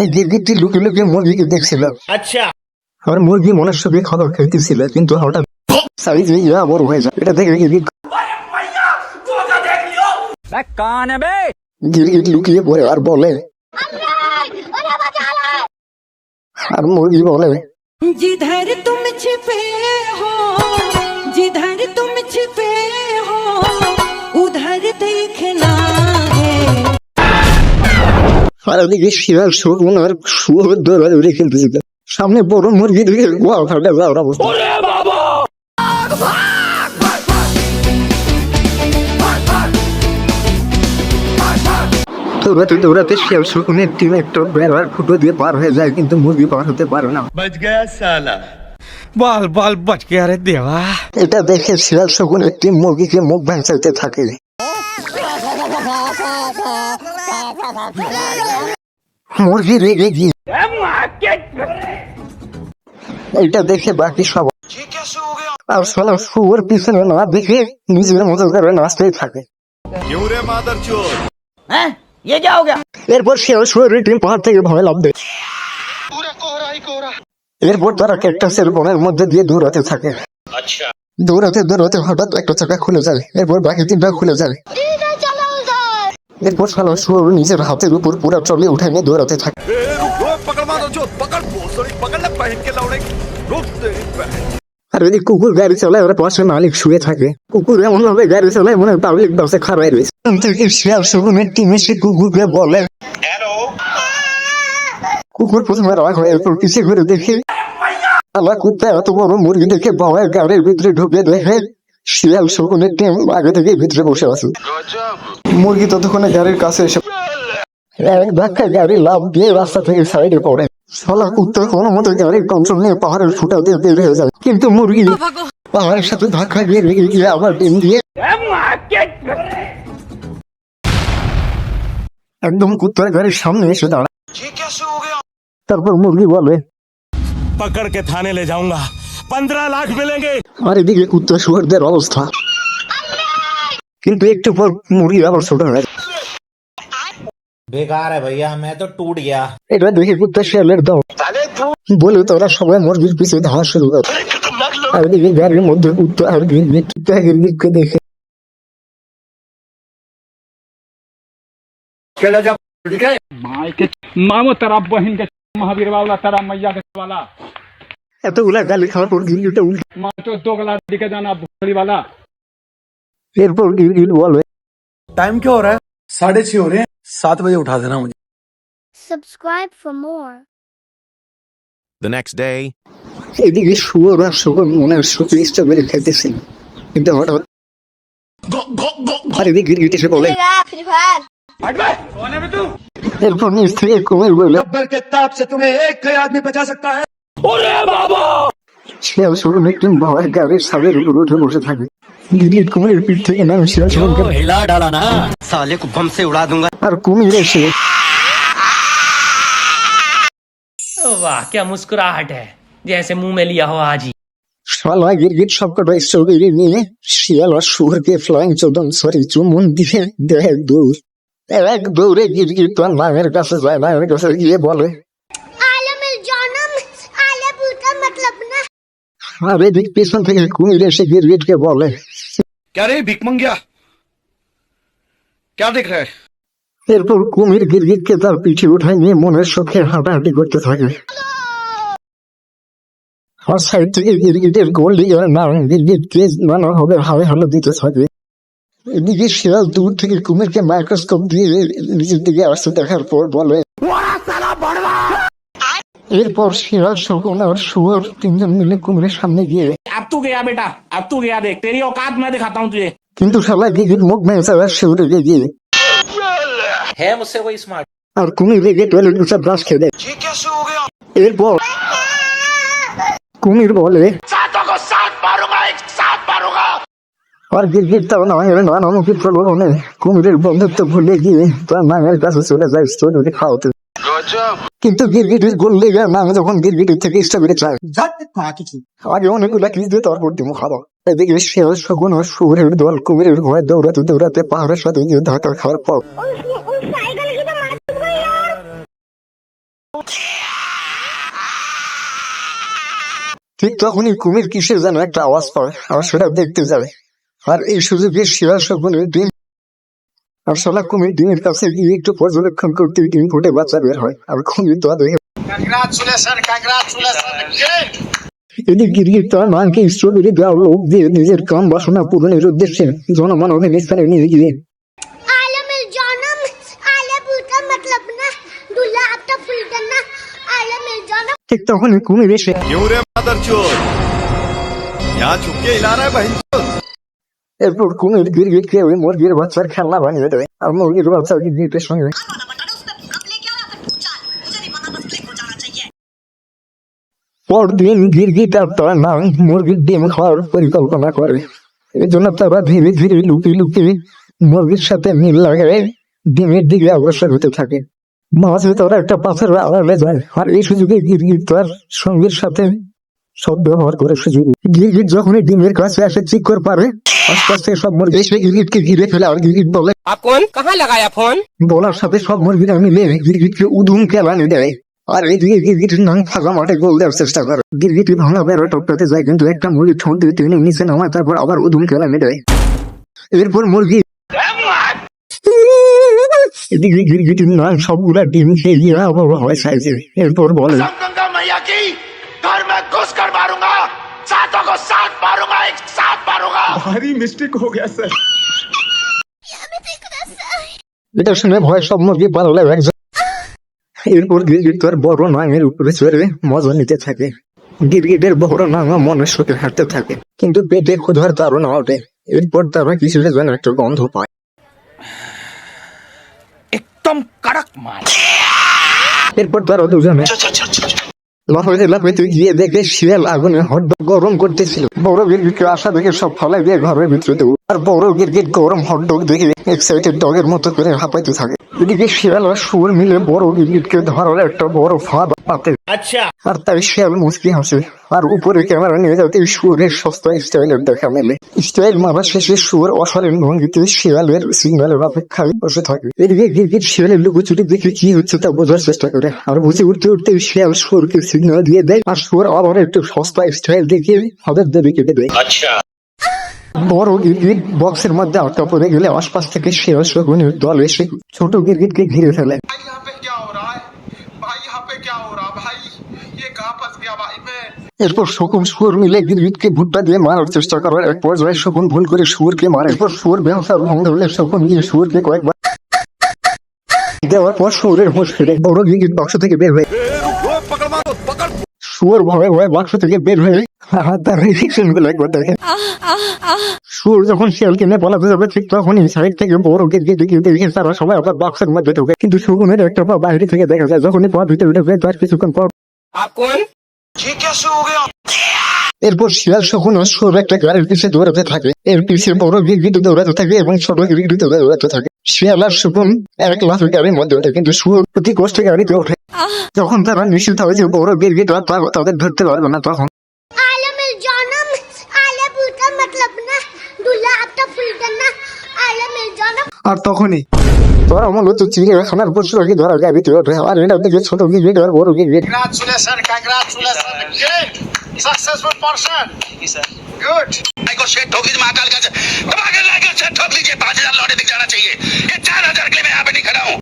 এই গিরগিটি লুকিয়ে লুকিয়ে মুরগিকে দেখছিল अच्छा আর মুরগি মনের সঙ্গে খাবার খেতেছিল কিন্তু হঠাৎ সাইজ ইয়া বড় হয়ে যায় এটা দেখে গিরগিট कौन है बे গিরগিট লুকিয়ে পড়ে আর বলে আর মুরগি বলে जिधर तुम छिपे हो जिधर तुम छिपे हो उधर देखना আর চারিদিকে শিরার সুগুনার সুর খেলতে খেলতেছিল সামনে বড় মুরগি দিকে গোয়াল যাওয়ার অবস্থা। দৌড়াতে টিম একটা ফুটো দিয়ে পার হয়ে যায় কিন্তু মুরগি পার হতে পারে না। বাল আরে দেওয়া। এটা দেখে মুরগিকে মুখ থাকে। মুরগি রেগে গিয়ে এটা দেখে বাকি সব আর সালা শুয়োর পিছনে না দেখে নিজের মতো করে নাচতেই থাকে क्यों रे मादर चोर हैं ये क्या हो गया এরপর শিয়াল শুয়োরের টিম পাহাড় থেকে ভয় লাভ দেয় এরপর তারা ক্যাকটাসের বনের মধ্যে দিয়ে দৌড়াতে থাকে अच्छा দৌড়াতে দৌড়াতে হঠাৎ একটা চাকা খুলে যায় এরপর বাকি তিনটা খুলে যায় এরপর শালা শুয়োর নিজের হাতের উপর পুরো ট্রলি উঠে নিয়ে দৌড়াতে থাকে। আর কুকুর গাড়ি শুয়ে থাকে। কুকুর গাড়ি মনে হয় বলে। কুকুর প্রথমে দেখে। মুরগি দেখে গাড়ির ভিতরে ঢুকে দেখে। সিরিয়াল শকুনের টিম আগে থেকে ভিতরে বসে আছে। মুরগি ততক্ষণে গাড়ির কাছে এসে ধাক্কায় গাড়ি লাভ দিয়ে রাস্তা থেকে সাইডে পড়ে। শালা কুত্তা কোনো মতো গাড়ির কন্ট্রোল নিয়ে পাহাড়ের ফুটা দিয়ে বের হয়ে যায়। কিন্তু মুরগি পাহাড়ের সাথে ধাক্কা দিয়ে রেগে গিয়ে আবার ডিম দিয়ে একদম কুত্তার গাড়ির সামনে এসে দাঁড়ায়। তারপর মুরগি বলে পাকড় কে থানে লে যাউঙ্গা पंद्रह लाख मिलेंगे আর এদিকে কুত্তা শুয়ারদের অবস্থা কিন্তু একটু পর মুরগি আবার ছোট হয়ে যায়। बेकार है भैया मैं तो टूट गया এটা দেখে কুত্তা শিয়ালের দাও বলে তোরা সবাই মুরগির পিছনে ধাওয়া শুরু করে আর এদিকে গাড়ির মধ্যে কুত্তা আর গিরগিট কুত্তা গিরগিটকে দেখে मामो तेरा बहन के महावीर वाला तेरा मैया के वाला এতগুলা গালি খাওয়ার পর গিরগিটা উল্টে माँ तो दो गला दिखे जाना भोसड़ी वाला এরপর গিরগিট বলে टाइम क्या हो रहा है साढ़े छह हो रहे हैं सात बजे उठा देना मुझे Subscribe for more. The next day এদিকে শুয়োর আর শুয়োর মনে সুখে ইচ্ছা করে খাইতেছিল কিন্তু হঠাৎ আর এদিকে গিরগিট এসে বলে Free Fire. এরপর নিচ থেকে কুমির বলে के ताप से तुम्हें एक कोई आदमी बचा सकता है শিয়াল শুকুন একটু বাবার গাড়ির সাদের উপর উঠে বসে থাকে গিরগিট কুমিরের পিঠ থেকে নামে শিয়াল শুকুনকে हिला डाला ना साले को बम से उड़ा दूंगा আর কুমির এসে वाह क्या मुस्कुराहट है जैसे मुंह में लिया हो आज ही শালা গিরগিট সবকটা স্ট্রবেরি নিয়ে শিয়াল আর শুয়োরকে ফ্লাইং চোদন সরি চুমুন দিয়ে দেয় দৌড় এক দৌড়ে গিরগিট তার নামের কাছে যায় নামের কাছে গিয়ে বলে আর এদিক পিছন থেকে কুমির এসে গিরগিটকে বলে। ক্যারে ভিকমঙ্গিয়া ক্যা দেখ এরপর কুমির গিরগিটকে তার পিঠে উঠায় নিয়ে মনের সুখে হাঁটাহাঁটি করতে থাকে। আর সাইড থেকে গিরগিটের গোল দিয়ে না নানা হবে হালে হালে দিতে থাকে। এদিকে শিয়াল দূর থেকে কুমিরকে মাইক্রোস্কোপ দিয়ে নিজের দিকে আসতে দেখার পর বলে এরপর শিয়াল শকুন আর শুয়োর তিনজন মিলে কুমিরের সামনে গিয়ে अब तू गया बेटा अब तू गया देख तेरी औकात मैं दिखाता हूँ तुझे কিন্তু শালা গিরগিট মুখ ভেঙে আর শিউরে গিয়ে है मुझसे कोई स्मार्ट আর কুমির রেগে টয়লেট গুছা ব্রাশ খেয়ে দেয় এরপর কুমির বলে আর গিরগিট তার নামের নানামুখী প্রলোভনে কুমিরের বন্ধুত্ব ভুলে গিয়ে তার নামের কাছে চলে যায় স্টোরি খাওয়াতে কিন্তু গিরগিটির গোল লেগে নামে যখন গিরগিটির থেকে স্ট্রবেরি চায় আগে অনেকগুলা কিস দিয়ে তারপর দিমু খাব এদিকে শেয়াল শকুন ও শুয়োরের দল কুমিরের ভয় দৌড়াতে দৌড়াতে পাহাড়ের সাথে গিয়ে ধাক্কা খাওয়ার পর ঠিক তখনই কুমির কিসের যেন একটা আওয়াজ পায় আর সেটা দেখতে যাবে আর এই সুযোগে শিয়াল শকুনের ডিম আর সলা কুমির ডিমের কাছে গিয়ে একটু পর্যবেক্ষণ করতে ডিম ফুটে বাচ্চা বের হয়। আর কুমির তো আদৌ এদিকে তখন মানকে স্ট্রবেরি দেওয়ার লোক দিয়ে নিজের ঠিক তখন কুমির এসে এরপর কুমির মুরগির বাচ্চার খেলনা বানিয়ে দেয় আর মুরগির বাচ্চা গিরগিটের সঙ্গে পরদিন গিরগিট আর তার নাম মুরগির ডিম খাওয়ার পরিকল্পনা করে। এই জন্য তারা ধীরে ধীরে লুকিয়ে লুকিয়ে মুরগির সাথে মিল লাগায়, ডিমের দিকে অগ্রসর হতে থাকে। মাঝে তারা একটা পাথর আড়ালে যায়, আর এই সুযোগে গিরগিট তার সঙ্গীর সাথে সব ব্যবহার করে সুযোগ গিরগিট যখন এই ডিমের কাছে আসে চিক করে পারে আস্তে আস্তে সব মুরগি এসে গিরগিটকে ঘিরে ফেলে আর গিরগিট বলে आप कौन कहाँ लगाया फोन বলার সাথে সব মুরগিরা মিলে গিরগিটকে উধুম কেলানি দেয় আর এইদিকে গিরগিট নাং ফাঁকা মাঠে গোল দেওয়ার চেষ্টা করে গিরগিটি ভাঙা বেরো টপটাতে যায় কিন্তু একটা মুরগি ঠোঁট দিয়ে টেনে নিচে নামায় তারপর আবার উধুম কেলানি দেয় এরপর মুরগি এদিকে গিরগিটির নাং সবগুলা ডিম খেয়ে গিয়ে আবার হয় সাইজে এরপর বলে गंगा मैया की घर में घुस कर मारूंगा भारी मिस्टेक हो गया सर এটা শুনে ভয় সব মুরগি পালালে একজন এরপর গিরগিট তার বড় নাঙের উপরে চড়ে মজা নিতে থাকে গিরগিটের বড় নাঙা মনের সুখে হাঁটতে থাকে কিন্তু পেটে ক্ষুধার তারও না ওঠে এরপর তারা কিছুটা যেন একটা গন্ধ পায় एकदम कड़क माल এরপর তারা দুজনে লাফাইতে লাফাইতে গিয়ে শিয়াল আগুনে হট গরম করতেছিল। বড় কে আসা দেখে সব ফলাই দিয়ে ঘরের ভিতরে আর বড় গিরগির গরম হটডগ দেখে এক্সাইটেড ডগের মতো করে হাঁপাইতে থাকে। এদিকে শিয়াল আর শুয়োর মিলে বড় গিরগিটকে ধরার একটা বড় ফাঁদ পাতে আচ্ছা। আর তাই শিয়াল মুসকি হাসে। আর উপরে ক্যামেরা নিয়ে যাতে শুয়োরের সস্তা স্টাইলের দেখা মেলে। স্টাইল মারা শেষে শুয়োর অশালীন ভঙ্গিতে শিয়ালের সিগন্যালের অপেক্ষায় বসে থাকে। এদিকে গিরগিট শিয়ালের লুকোচুরি দেখে কি হচ্ছে তা বোঝার চেষ্টা করে। আর বুঝে উঠতে উঠতে শিয়াল শুয়োরকে সিগন্যাল দিয়ে দেয়। আর শুয়োর আবার একটু সস্তা স্টাইল দেখে হাতের দেবে কেটে দেয়। আচ্ছা। বড় গিরগিট বক্সের মধ্যে আটকা পড়ে গেলে আশপাশ থেকে সেরা শকুনের দল এসে ছোট গিরগিটকে ঘিরে ফেলে। এরপর শকুন শুয়োর মিলে গিরগিটকে ভুট্টা দিয়ে মারার চেষ্টা করার এক পর্যায়ে শকুন ভুল করে শুয়োরকে মারে। এরপর শুয়োর ব্যবসার ভঙ্গ হলে শকুন গিয়ে শুয়োরকে কয়েকবার দেওয়ার পর শুয়োরের হোঁশ ফিরে বড় গিরগিট বক্স থেকে বের হয়ে শুয়োর ভয়ে ভয়ে বাক্স থেকে বের হয়ে তার রিয়েকশনগুলো একবার দেখে শুয়োর যখন শিয়াল কিনে পালাতে যাবে ঠিক তখনই সাইড থেকে বড় গেট গেট গেট তারা সবাই আবার বাক্সের মধ্যে ঢোকে। কিন্তু শকুনের একটা পা বাইরে থেকে দেখা যায় যখনই পা ভিতরে ঢুকে তার কিছুক্ষণ পর এরপর শিয়াল শকুন ও শুয়োর একটা গাড়ির পিছিয়ে দৌড়াতে থাকে। এর পিছিয়ে বড় গিট দৌড়াতে থাকে এবং ছোট গিট দৌড়াতে থাকে। শিয়ালার শকুন এক লাখ গাড়ির মধ্যে ওঠে কিন্তু শুয়োর প্রতি কষ্টে গাড়িতে ওঠে যখন তারা নিশ্চিত হবে যে বড় বীর গিটরা তাদের ধরতে পারবে না তখন আর তখনই তোরা মন তো চিনি রে সোনার উপর চলে গিয়ে ধরা গাবি তো ধরা আর এটা पाँच हजार लौटे जाना चाहिए चार हजार के लिए